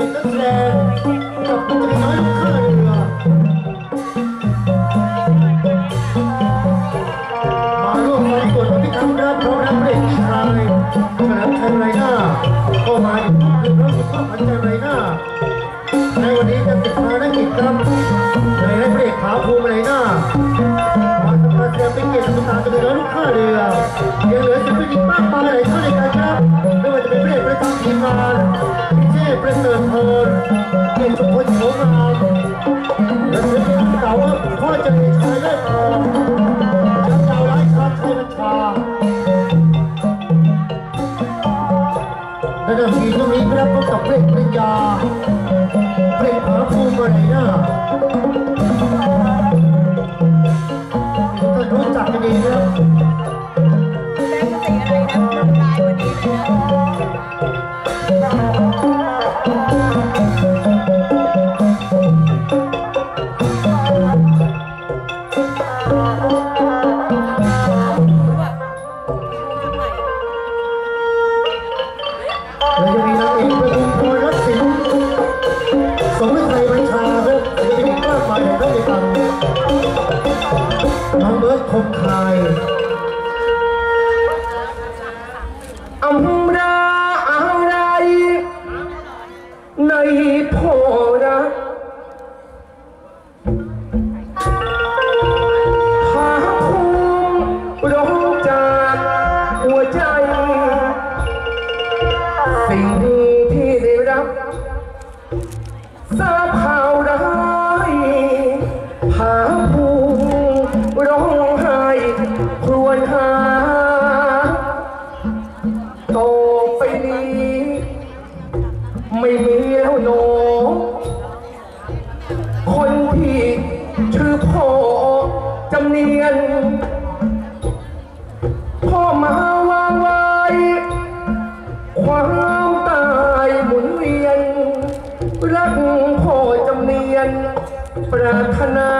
กินนักนี้อมาร่วมานสดพระพิธรรมนะพร้อมรับเด็กชายขนาดชัยไรหน้าเข้ามาอยู่ใชิญไร่หน้า ในวันนี้จะติดภารกิจครับในเด็กขาวภูมิไรหน้ามาสัมภาษณ์เสียงเป็นเกียรติสุาพตรีน้อยกข้าเรือ เกียรติสุพลโฉมามและศิลปินเก่าว่าพ่อจะมีชายเลิศทองจันดาวไร้ชาชัยบัญชาและนาทีช่วงนี้ครับพบกับเพลงปริญญาเพลงผาภูมิมาไหนหน้า คมคายอำราอะไร ในโพรักพาภูมิร้องจากหัวใจ สิ่งที่ได้รับทราบ นี้ ไม่มีแล้วหนอคนที่ชื่อพ่อจำเนียน พ่อมาวางไว้ ความตายหมุนเวียน รักพ่อจำเนียน ปรารถนา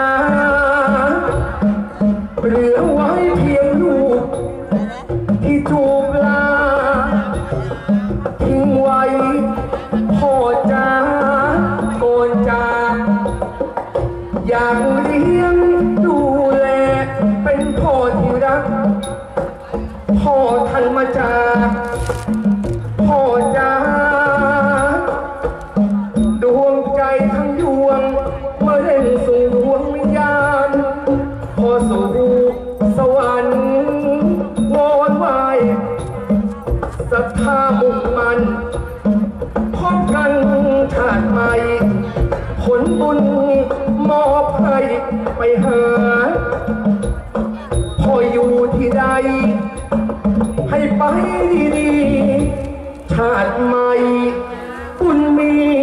เหลือไว้เพียงลูกที่จูบลา ทิ้งไว้พ่อจ้าก่อนจากอยากเลี้ยงดูแลเป็นพ่อที่รัก พ่อท่านมาจาก บกันชาติใหม่ผลบุญมอบให้ไปหา พออยู่ที่ใด ให้ไปดีๆชาติใหม่บุญมี